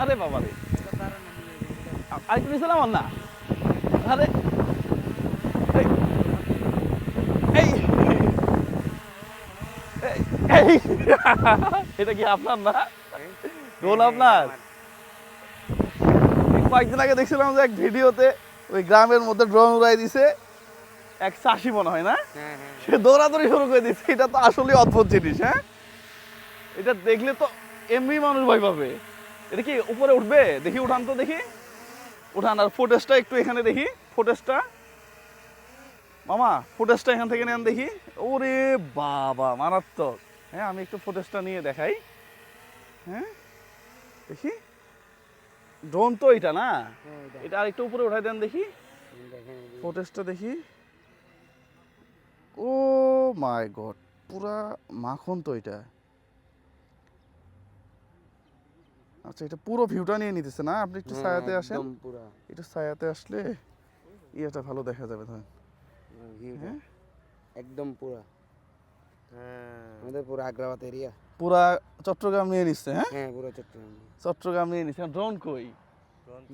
আরে বাবা রে। আরেকটু নামান না? আরে। এটা কি আপনার না? ডোল আপনার? কয়েকদিন আগে দেখছিলাম যে এক ভিডিওতে ওই গ্রামের মধ্যে ড্রোন উড়াই দিছে। এক চাষি মনে হয় না? হ্যাঁ হ্যাঁ। সে দৌড়াদৌড়ি শুরু করে দিচ্ছে এটা তো আসলে অদ্ভুত জিনিস হ্যাঁ? এটা দেখলে তো এমনি মানুষ ভয় পাবে। এটা কি উপরে উঠবে? দেখি উঠান তো দেখি। উঠান আর ফুটেজটা একটু এখানে দেখি। ফুটেজটা মামা ফুটেজটা এখান থেকে নেন দেখি। ওরে বাবা মারাত্মক। হ্যাঁ আমি একটু ফুটেজটা নিয়ে দেখাই। হ্যাঁ দেখি। ড্রোন তো এটা না? হ্যাঁ এটা। আর একটু উপরে উঠাই দেন দেখি। ফুটেজটা দেখি। ও মাই গড পুরা মাখন তো এটা। আচ্ছা এটা পুরো ভিউটা নিয়ে নিতেছে না? আপনি একটু হ্যাঁ, ছায়াতে আসেন। একদম পুরা। একটু ছায়াতে আসলে ইয়েটা ভালো দেখা যাবে ধরেন। ভিউটা হ্যাঁ? একদম পুরা। আমাদের পুরো আগ্রাবাদ এরিয়া পুরা চট্টগ্রাম নিয়ে নিচ্ছে হ্যাঁ? হ্যাঁ পুরো চট্টগ্রাম চট্টগ্রাম নিয়ে নিচ্ছে। ড্রোন কই?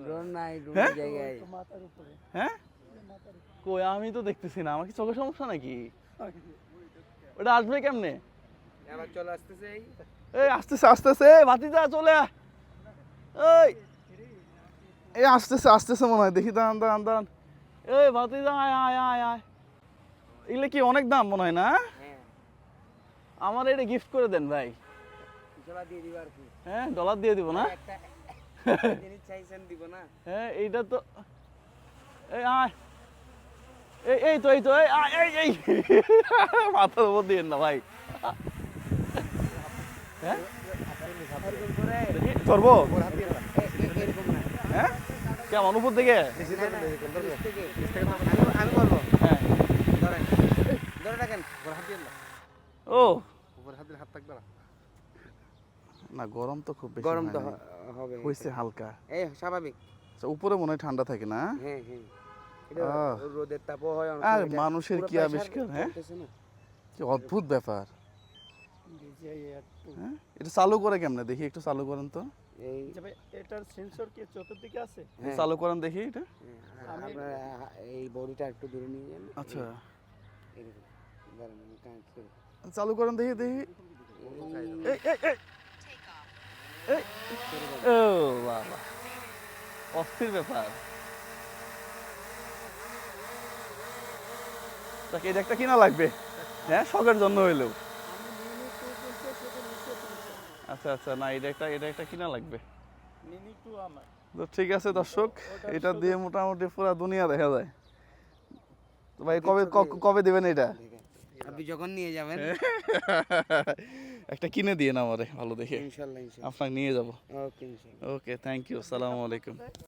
ড্রোন নাই ড্রোন হ্যাঁ? জায়গায়। হ্যাঁ? কই আমি তো দেখতেছি না। আমার কি চোখের সমস্যা নাকি? ওটা আসবে কেমনে? আবার চলে আসতেছে এই। এই আসতেছে আসতেছে। ভাতিজা চলে আয়। এই এই আসতেছে আসতেছে মনে হয়। দেখি দাঁড়ান দাঁড়ান দাঁড়ান। এই ভাতিজা আয় আয় আয় আয়। এগুলো কি অনেক দাম মনে হয় না? আমার এটা গিফট করে দেন ভাই। চলা আর কি। হ্যাঁ ডলার দিয়ে দিব না। হ্যাঁ এইটা তো এই আয়। এই এই তো এই তো এই আয়, এই এই। মাথার উপর দিয়ে না ভাই। হ্যাঁ? হ্যাঁ? কেমন উপর থেকে হ্যাঁ। ও। উপরে হাত দিলে হাত থাকবে না গরম তো খুব বেশি গরম তো হবে। হয়েছে হালকা। এই স্বাভাবিক। আচ্ছা, উপরে মনে হয় ঠান্ডা থাকে না? হ্যাঁ হ্যাঁ। রোদের তাপও হয় আর মানুষের কি আবিষ্কার, হ্যাঁ? কি অদ্ভুত ব্যাপার। হ্যাঁ? এটা চালু করে কেমনে? দেখি একটু চালু করেন তো। এই এটার সেন্সর কি চতুর্দিকে আছে? হ্যাঁ, চালু করেন দেখি এটা। হ্যাঁ, এই বডিটা একটু দূরে নিয়ে যান। আচ্ছা। চালু করেন দেখি দেখি। এই- এই এই এই। এই। ও বাবা। অস্থির ব্যাপার। তাকে এটা একটা কিনা লাগবে। হ্যাঁ শখের জন্য হইলেও। আচ্ছা আচ্ছা না এটা একটা এটা একটা কিনা লাগবে। মিনি টু আমার। তো ঠিক আছে দর্শক এটা দিয়ে মোটামুটি পুরো দুনিয়া দেখা যায়। তো ভাই কবে কবে দিবেন এটা? আপনি যখন নিয়ে যাবেন। একটা কিনে দিয়ে না আমারে ভালো দেখে। ইনশাআল্লাহ ইনশাআল্লাহ আপনাকে নিয়ে যাব। ওকে ইনশাআল্লাহ ওকে থ্যাংক ইউ আসসালামু আলাইকুম।